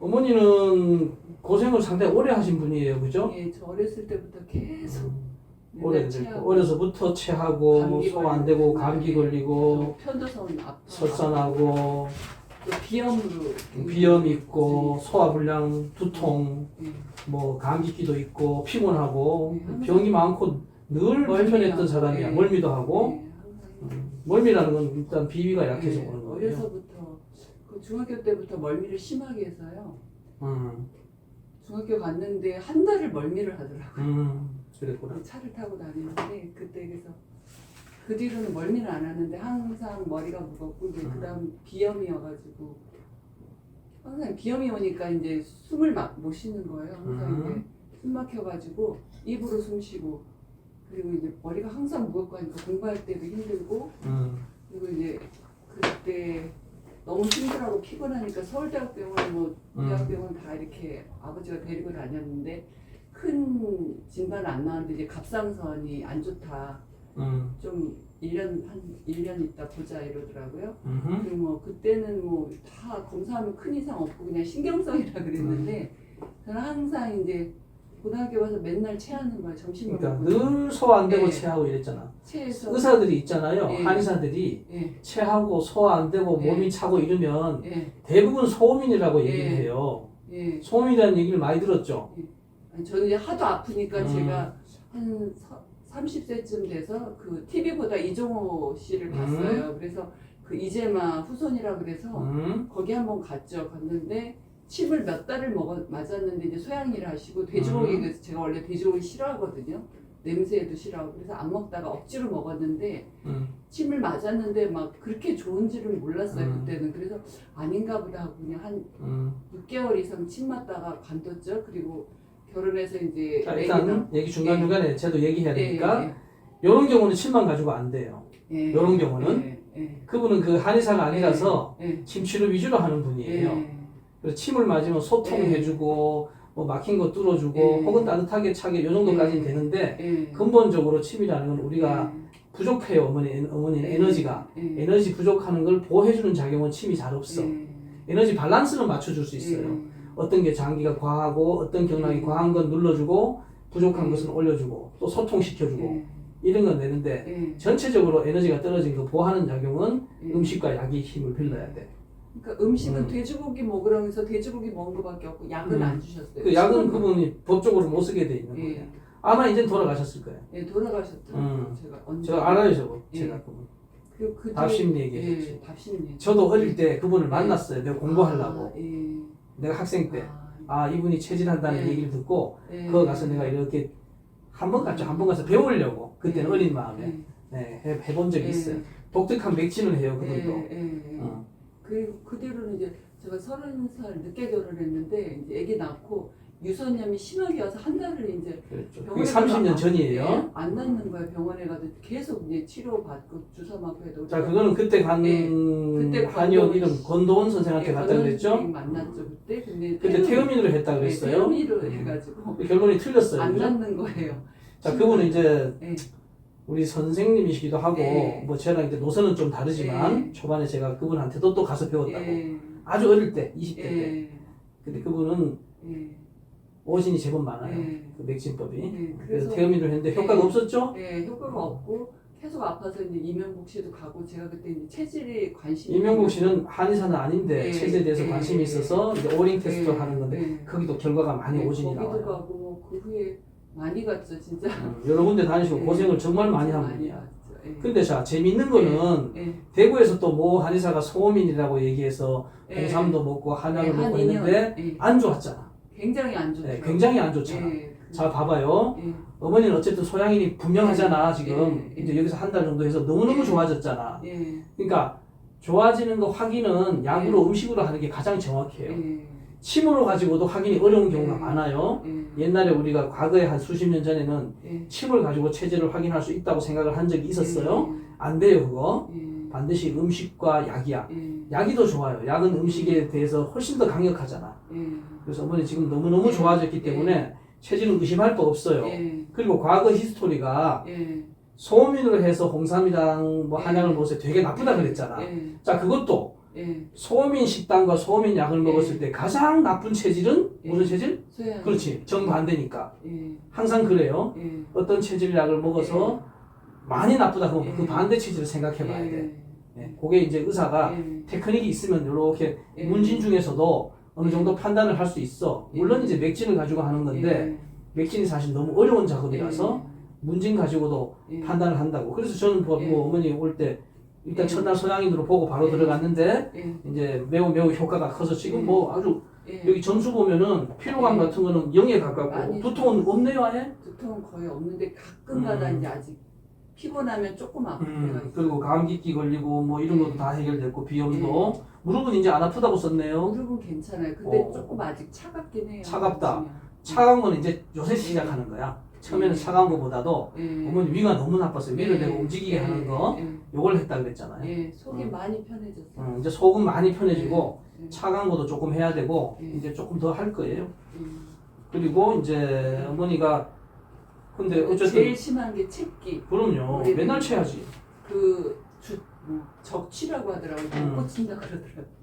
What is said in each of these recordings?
어머니는 고생을 상당히 오래 하신 분이에요, 그죠? 예, 저 어렸을 때부터 계속 오래됐고 체하고 어려서부터 체하고 감기 소화 안 되고 걸리고 감기 예, 걸리고 또 편도선 아파 설산하고 또 비염으로 비염 있고 소화불량, 두통, 예. 뭐 감기기도 있고 피곤하고 네, 항상- 병이 많고 늘 불편했던 사람이야. 예. 멀미도 하고 예, 항상 음, 멀미라는 건 일단 비위가 약해서 예, 오는 거예요. 어려서부터 그 중학교 때부터 멀미를 심하게 해서요. 음, 중학교 갔는데 한 달을 멀미를 하더라고요. 음, 그랬구나. 차를 타고 다니는데 그때 그래서 그 뒤로는 멀미는 안 하는데 항상 머리가 무겁고 이제 음. 그다음 비염이어가지고 항상 비염이 오니까 이제 숨을 막 못 쉬는 거예요. 항상 음. 이제 숨 막혀가지고 입으로 숨 쉬고 그리고 이제 머리가 항상 무겁고 하니까 공부할 때도 힘들고 음, 그리고 이제 그때 너무 힘들하고 피곤하니까 서울대학병원 뭐 음. 대학병원 다 이렇게 아버지가 데리고 다녔는데 큰 진단 안 나왔는데 이제 갑상선이 안 좋다 음, 좀 1년 한 1년 있다 보자 이러더라고요. 음, 그리고 뭐 그때는 뭐 다 검사하면 큰 이상 없고 그냥 신경성이라 그랬는데 저는 항상 이제 고등학교 가서 맨날 체하는 거야 점심 그러니까 먹고 늘 소화 안 되고 예. 체하고 이랬잖아. 체해서 의사들이 있잖아요. 예. 한의사들이 예, 체하고 소화 안 되고 예. 몸이 차고 이러면 예, 대부분 소음인이라고 예. 얘기를 해요. 예. 소음이라는 얘기를 많이 들었죠. 아니, 저는 이제 하도 아프니까 음. 제가 한 서- 30세쯤 돼서 그 TV보다 이종호 씨를 봤어요. 그래서 그 이재마 후손이라 그래서 음, 거기 한번 갔죠. 갔는데 침을 몇 달을 먹어 맞았는데 이제 소양이를 하시고 돼지고기 음. 그래서 제가 원래 돼지고기 싫어하거든요. 냄새도 싫어하고 그래서 안 먹다가 억지로 먹었는데 음, 침을 맞았는데 막 그렇게 좋은지를 몰랐어요 음. 그때는 그래서 아닌가 보다 하고 그냥 한 음. 6개월 이상 침 맞다가 관뒀죠. 그리고 결혼해서 이제 자, 일단 얘기 중간 중간에 저도 얘기해야 낳- 예, 되니까 이런 경우는 침만 가지고 안 돼요. 예, 예, 이런 경우는 예, 예, 그분은 그 한의사가 아니라서 예, 침 치료 위주로 하는 예, 분이에요. 그래서 침을 맞으면 소통해주고 뭐 막힌 거 뚫어주고 예. 혹은 따뜻하게 차게 이 정도까지는 예. 되는데 예, 근본적으로 침이라는 건 우리가 부족해요 어머니 어머니는 예, 에너지가 예, 에너지 부족하는 걸 보호해주는 작용은 침이 잘 없어. 예, 에너지 밸런스는 맞춰줄 수 있어요. 예, 어떤 게 장기가 과하고 어떤 경락이 음. 과한 건 눌러주고 부족한 음. 것은 올려주고 또 소통시켜주고 예, 이런 건 되는데 예, 전체적으로 에너지가 떨어진 거 보호하는 작용은 예. 음식과 약이 힘을 빌려야 돼. 그러니까 음식은 음. 돼지고기 먹으라면서 돼지고기 먹은 거밖에 없고 약은 음. 안 주셨어요. 그 약은 그분이 법적으로 못 쓰게 돼 있는 거예요. 예, 아마 이제 돌아가셨을 거예요. 예, 돌아가셨더라고요. 음. 제가 언제 제가 알아요, 저거. 예. 제가 그분. 그 뒤에- 답심리 얘기했지. 예, 답심리. 저도 어릴 때 그분을 예. 만났어요. 내가 공부하려고. 아, 예. 내가 학생 때. 아, 아, 이분이 체질한다는 예. 얘기를 듣고 예. 그거 가서 내가 이렇게 한 번 갔죠. 한 번 가서 배우려고. 그때는 예. 어린 마음에. 예. 네, 해, 해본 적이 예. 있어요. 독특한 맥진을 해요, 예, 그분도. 예, 예. 어. 그리고 그 뒤로는 이제 제가 서른 살 늦게 결혼했는데 이제 아기 낳고 유선염이 심하게 와서 한 달을 이제 그랬죠. 그게 병원에 30년 가서 전이에요. 예, 안 낫는 거예요. 병원에 가도 계속 이제 치료 받고 주사 맞고 해도 자, 그거는 그때 간 예. 그때 한의원 권도원 이름 권도원 선생한테 갔다 그랬죠. 만났죠 그때 근데 그때 태음인으로 했다 네, 그랬어요. 태음이로 음. 해가지고 결론이 틀렸어요. 안 그죠? 낫는 거예요. 자, 그분은 이제 예. 우리 선생님이시기도 하고 네. 뭐 저랑 이제 노선은 좀 다르지만 네. 초반에 제가 그분한테도 또 가서 배웠다고. 예, 아주 어릴 때, 20대 때. 예, 근데 그분은 예, 오진이 제법 많아요. 예. 그 맥진법이. 예, 그래서 그래서 태음인을 했는데 효과가 예. 없었죠? 예, 효과가 없고 계속 아파서 이제 이명복 씨도 가고 제가 그때 이제 체질에 관심이 이명국 씨는 한의사는 아닌데 예. 체질에 대해서 예. 관심이 있어서 이제 오링 테스트를 예, 하는 건데 예. 거기도 결과가 많이 예, 오진이 나와요. 많이 갔죠 진짜 음, 여러 군데 다니시고 예. 고생을 정말 많이 한 많이 분이야. 갔죠. 예. 근데 자 재밌는 거는 예, 대구에서 또 모 한의사가 소음인이라고 얘기해서 예. 홍삼도 먹고 한약을 예, 먹고 한 했는데 예. 안 좋았잖아. 굉장히 안 좋죠. 네, 굉장히 안 좋잖아. 예, 그- 자 봐봐요. 예, 어머니는 어쨌든 소양인이 분명하잖아 지금 예. 이제 여기서 한 달 정도 해서 너무 너무 예. 좋아졌잖아. 예, 그러니까 좋아지는 거 확인은 약으로 음식으로 하는 게 가장 정확해요. 예, 침으로 가지고도 확인이 어려운 경우가 예. 많아요. 예, 옛날에 우리가 과거에 한 수십 년 전에는 예. 침을 가지고 체질을 확인할 수 있다고 생각을 한 적이 있었어요. 안 돼요 그거. 예, 반드시 음식과 약이야. 예, 약이 더 좋아요. 약은 음식에 대해서 훨씬 더 강력하잖아. 예, 그래서 어머니 지금 너무너무 예. 좋아졌기 때문에 체질은 의심할 거 없어요. 예, 그리고 과거 히스토리가 예, 소음인으로 해서 홍삼이랑 뭐 예. 한약을 먹어서 되게 나쁘다 그랬잖아. 예, 자 그것도 예, 소민 식단과 소민 약을 예. 먹었을 때 가장 나쁜 체질은 예. 무슨 체질? 소양. 그렇지 정반대니까 예, 항상 그래요. 예. 어떤 체질 약을 먹어서 많이 나쁘다 그러면 그 예. 반대 체질을 생각해 봐야 예. 돼. 예. 그게 이제 의사가 예. 테크닉이 있으면 이렇게 예. 문진 중에서도 어느 예. 정도 판단을 할 수 있어. 물론 예. 이제 맥진을 가지고 하는 건데 맥진이 사실 너무 어려운 작업이라서 문진 가지고도 예. 판단을 한다고. 그래서 저는 뭐, 예. 뭐 어머니 올때 일단 예. 첫날 소양인으로 보고 바로 예. 들어갔는데 예. 이제 매우 매우 효과가 커서 지금 예. 뭐 아주 예. 여기 점수 보면은 피로감 예. 같은 거는 0에 가깝고 많이 두통은 없네요 아예. 두통은 거의 없는데 가끔가다 음. 이제 아직 피곤하면 조금 아플 때가 음, 있어요. 그리고 감기기 걸리고 뭐 이런 것도 예. 다 해결됐고 비염도 무릎은 이제 안 아프다고 썼네요. 무릎은 괜찮아요. 근데 어. 조금 아직 차갑긴 해요. 차갑다. 차가운 건 이제 요새 시작하는 거야. 처음에는 예. 차가운 것보다도 예. 어머니 위가 너무 나빴어요. 위를 예. 내가 움직이게 예. 하는 거 예. 요걸 했다 그랬잖아요. 예. 속이 음. 많이 편해졌어요. 음, 이제 속은 많이 편해지고 예. 차가운 것도 조금 해야 되고 예. 이제 조금 더 할 거예요. 예. 그리고 이제 어머니가 근데 어쨌든 제일 심한 게 책기. 그럼요. 맨날 그- 쳐야지. 그 주, 뭐, 적치라고 하더라고요. 음. 못 고친다 그러더라고요.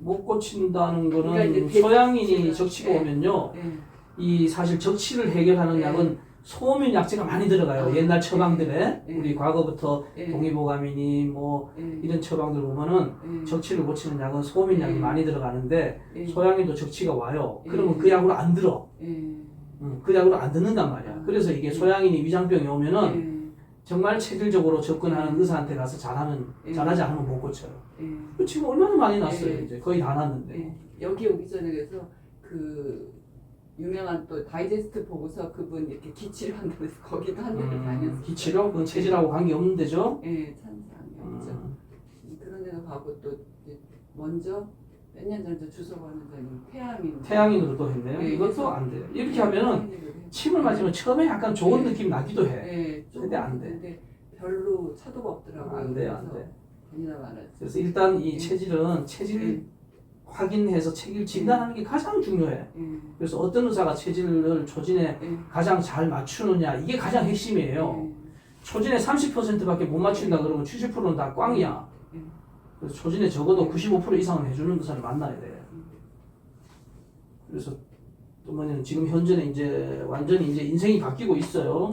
못 고친다는 그러니까 거는 대- 소양인이 적치고 예. 오면요. 예. 이 사실 적치를 해결하는 예. 약은 소민 약재가 많이 들어가요. 아, 옛날 처방들에 예. 우리 과거부터 예. 동의보감이니 뭐 예. 이런 처방들 보면은 예. 적치를 고치는 약은 소민 약이 예. 많이 들어가는데 예. 소양인도 적치가 와요. 예. 그러면 그 약으로 안 들어. 예. 음, 그 약으로 안 듣는단 말이야. 그래서 이게 예. 소양인이 위장병이 오면은 예. 정말 체질적으로 접근하는 의사한테 가서 잘하면 예. 잘하지 않으면 못 고쳐요. 예. 지금 얼마나 많이 났어요. 예. 이제 거의 다 났는데. 예. 여기 오기 전에 그래서 그 유명한 또 다이제스트 보고서 그분 이렇게 기치를 한다고 해서 거기도 한 대를 음, 다녔어요. 기치료 그건 체질하고 관계 없는 데죠. 예, 찬스랑이 없죠. 음, 그런 데도 가고 또 이제 먼저 몇 년 전부터 주소 가는 자님 태양인. 태양인으로 또 했네요. 예, 이것도 그래서- 안 돼요. 이렇게 하면은 침을 맞으면 처음에 약간 좋은 예. 느낌 나기도 해. 예, 근데 안 돼. 근데 별로 차도가 없더라고요. 안 돼요, 안 그래서 돼. 다니다. 그래서 일단 이 예. 체질은 체질 예, 확인해서 체질 진단하는 게 가장 중요해. 예, 그래서 어떤 의사가 체질을 초진에 예. 가장 잘 맞추느냐 이게 가장 핵심이에요. 초진에 30%밖에 못 맞춘다 그러면 70%는 다 꽝이야. 예. 그래서 초진에 적어도 예. 95% 이상은 해주는 의사를 만나야 돼. 그래서 어머니는 지금 현재는 이제 완전히 이제 인생이 바뀌고 있어요.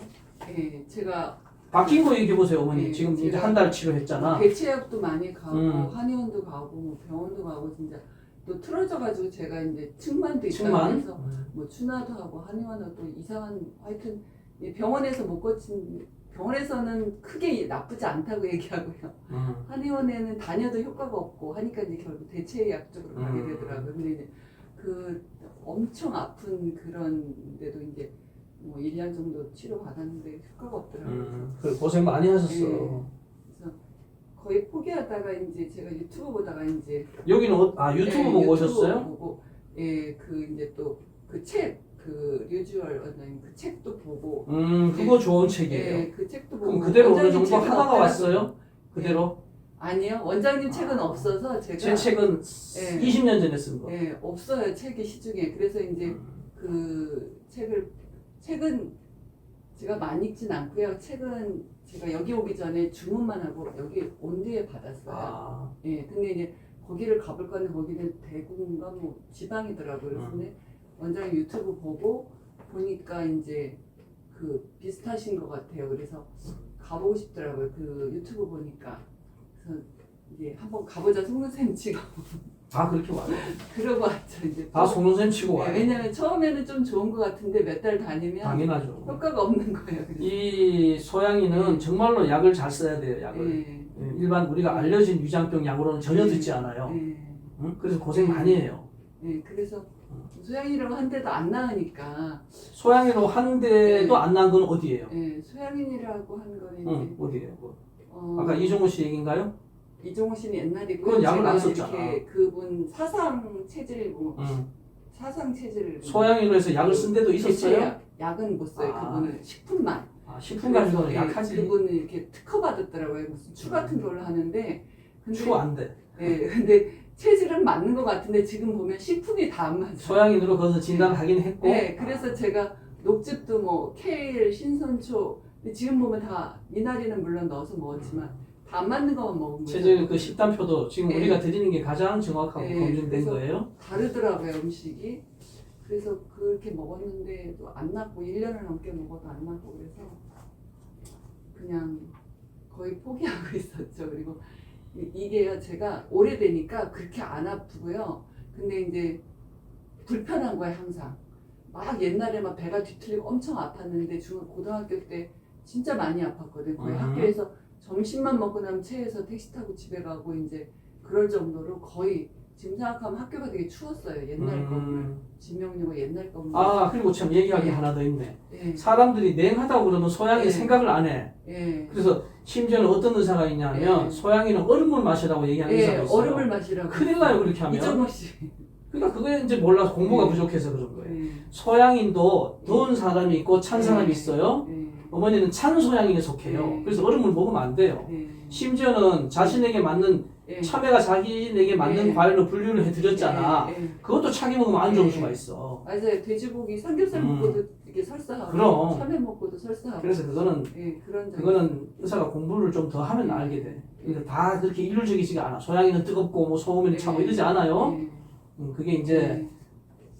예, 제가 바뀐 거 얘기해 보세요, 어머니. 예, 지금 이제 제가- 한 달 치료했잖아. 대체약도 많이 가고 음. 한의원도 가고 뭐 병원도 가고 진짜 또 틀어져가지고 제가 이제 측만도 있다고. 해서 뭐 추나도 하고 한의원은 또 이상한 하여튼 이 병원에서 못 고친 병원에서는 크게 나쁘지 않다고 얘기하고요. 음. 한의원에는 다녀도 효과가 없고 하니까 이제 결국 대체약 쪽으로 가게 음. 되더라고요. 근데 이제 그 엄청 아픈 그런 데도 이제 뭐 1년 정도 치료 받았는데 효과가 없더라고요. 음. 그래, 고생 많이 하셨어. 예. 거의 포기하다가 이제 제가 유튜브 보다가 이제 여기는 어, 아 유튜브 예, 보고 오셨어요? 보고 예그 이제 또 그 책 그 류주얼 원장님 그 책도 보고 음, 그거 좋은 책이에요. 예, 그 책도 보고 그럼 그대로 어느 원장님 정도 책은 하다가 없더라고요. 왔어요? 그대로? 아니요 원장님 아. 책은 없어서 제가 제 책은 예. 20년 전에 쓴 거. 예 없어요 책이 시중에 그래서 이제 음. 그 책을 책은 제가 많이 읽진 않고요 책은 제가 여기 오기 전에 주문만 하고 여기 온 뒤에 받았어요. 아, 예, 근데 이제 거기를 가볼 건데 거기는 대구인가 뭐 지방이더라고요. 그래서 음. 근데 원장님 유튜브 보고 보니까 이제 그 비슷하신 것 같아요. 그래서 가보고 싶더라고요. 그 유튜브 보니까. 그래서 이제 한번 가보자 속눈샘 치고 다 그렇게 와요. 그러고 왔죠. 이제 다 속눈샘 치고 예, 와요. 왜냐면 처음에는 좀 좋은 것 같은데 몇 달 다니면 당연하죠. 효과가 없는 거예요. 그래서. 이 소양이는 예. 정말로 약을 잘 써야 돼요. 약을. 예, 예, 일반 우리가 알려진 위장병 약으로는 전혀 예. 듣지 않아요. 예. 응? 그래서 고생 예. 많이 해요. 예, 그래서 소양이라고 한데도 안 나으니까 소양이로 하는데도 예. 안난건 어디예요? 예, 소양인이라고 하는 거는 응, 어디예요? 뭐. 어, 아까 이종호 씨 얘기인가요? 이종호 씨는 옛날이고 그건 약을 제가 안 썼잖아. 이렇게 그분 사상 체질 뭐 응. 사상 체질 소양이로 해서 약을 쓴 데도 있었어요? 대체약, 약은 못 써요. 아. 그분은 식품만. 아, 식품 가지고는 그래서, 예, 약하지. 그분은 이렇게 특허 받았더라고요. 무슨 추 같은 걸로 하는데 근데 추 안 돼. 예, 근데 체질은 맞는 것 같은데 지금 보면 식품이 다 안 맞아요. 소양인으로 거기서 진단을 하긴 했고. 네, 그래서 제가 녹즙도 뭐 케일, 신선초 근데 지금 보면 다 미나리는 물론 넣어서 먹었지만 다 안 맞는 것만 먹은 거죠. 체질 그 식단표도 지금 네. 우리가 드리는 게 가장 정확하고 네, 검증된 그래서 거예요. 다르더라고요 음식이. 그래서 그렇게 먹었는데 또안 낫고 1년을 넘게 먹어도 안 낫고 그래서 그냥 거의 포기하고 있었죠. 그리고 이- 이게요 제가 오래되니까 그렇게 안 아프고요. 근데 이제 불편한 거예요 항상. 막 옛날에 막 배가 뒤틀리고 엄청 아팠는데 중 고등학교 때 진짜 많이 아팠거든요. 거의 음. 학교에서 점심만 먹고 나면 체해서 택시 타고 집에 가고 이제 그럴 정도로 거의 지금 생각하면 학교가 되게 추웠어요. 옛날 건물. 음. 진명료가 옛날 건물. 아 그리고 참게 네. 하나 더 있네. 예. 사람들이 냉하다고 그러면 소양이 네. 생각을 안 해. 예. 그래서 심지어는 어떤 의사가 있냐면 네. 소양이는 얼음물 마시라고 얘기하는 예. 의사가 있어요. 얼음을 마시라고. 큰일 나요 그렇게 하면. 이정호 씨. 그러니까 그게 이제 몰라서 공부가 네. 부족해서 그런 거예요. 예. 소양인도 더운 사람이 있고 찬 사람이 네. 있어요. 예. 어머니는 찬 소양인에 속해요. 네. 그래서 얼음을 먹으면 안 돼요. 예. 심지어는 자신에게 맞는 예. 참외가 자기에게 맞는 네. 과일로 분류를 해드렸잖아. 그것도 차게 먹으면 안 좋을 네. 수가 있어. 맞아요. 돼지고기 삼겹살 음. 먹고도 이게 설사하고 그럼. 참외 먹고도 설사하고. 그래서 그거는. 그거는 의사가 공부를 좀 더 하면 알게 돼. 그러니까 다 그렇게 일률적이지가 않아. 소양이는 뜨겁고 뭐 소음에는 차고 이러지 않아요. 예. 음, 그게 이제 예.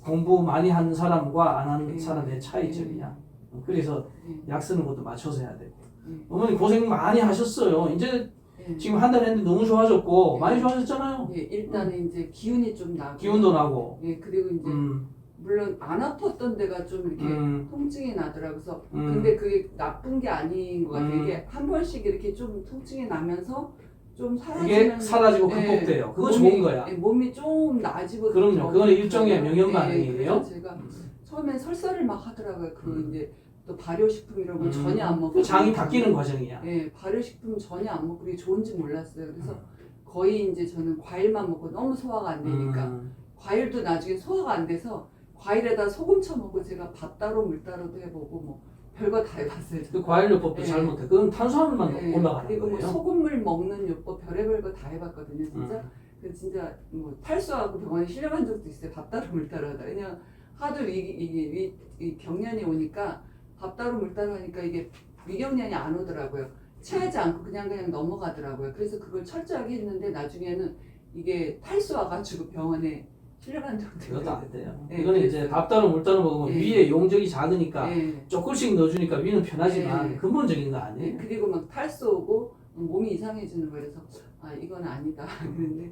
공부 많이 한 사람과 안한 네. 사람의 차이점이야. 음, 그래서 예. 약 쓰는 것도 맞춰서 해야 되고. 음. 어머니 고생 많이 하셨어요. 이제 예. 지금 한 달 했는데 너무 좋아졌고 네. 많이 좋아졌잖아요. 예, 일단은 이제 기운이 좀 나고. 기운도 나고. 예, 그리고 이제 음, 물론 안 아팠던 데가 좀 이렇게 음, 통증이 나더라고요. 그래서 음. 근데 그게 나쁜 게 아닌 것 같아요. 음. 이게 한 번씩 이렇게 좀 통증이 나면서 좀 이게 사라지면 사라지고 예, 극복돼요. 그거 몸이- 좋은 거야. 예, 몸이 좀 나아지고 그럼요. 그건 일종의 명령 예, 반응이에요. 그래서 제가 처음엔 설사를 막 하더라고요. 그 음. 이제 또 발효식품 이런 거 음, 전혀 안 먹고 그 장이 바뀌는 과정이야. 예, 발효식품 전혀 안 먹고 그게 좋은지 몰랐어요. 그래서 음. 거의 이제 저는 과일만 먹고 너무 소화가 안 되니까 음, 과일도 나중에 소화가 안 돼서 과일에다 소금 쳐먹고 제가 밥 따로 물 따로도 해보고 뭐 별거 다 해봤어요. 그 과일 요법도 네. 잘못해. 그건 탄수화물만 네, 올라가는 그리고 뭐 거예요. 소금물 먹는 요법 별의별 거 다 해봤거든요. 진짜 음. 그 진짜 뭐 탈수하고 병원에 실려간 적도 있어요. 밥 따로 물 따로 하다. 그냥 하도 이, 이게 위, 이 경련이 오니까 밥 따로 물 따로 하니까 이게 위경련이 안 오더라고요. 체하지 않고 그냥 그냥 넘어가더라고요. 그래서 그걸 철저하게 했는데 나중에는 이게 탈수 와가지고 병원에 실려간 적도 그것도. 안 돼요. 네, 이거는 이제. 밥 따로 물 따로 먹으면 네. 위에 용적이 작으니까 예. 조금씩 넣어주니까 위는 편하지만 네. 근본적인 거 네, 아니에요. 그리고 막 탈수 오고 몸이 이상해지는. 그래서 아 이건 아니다. 그런데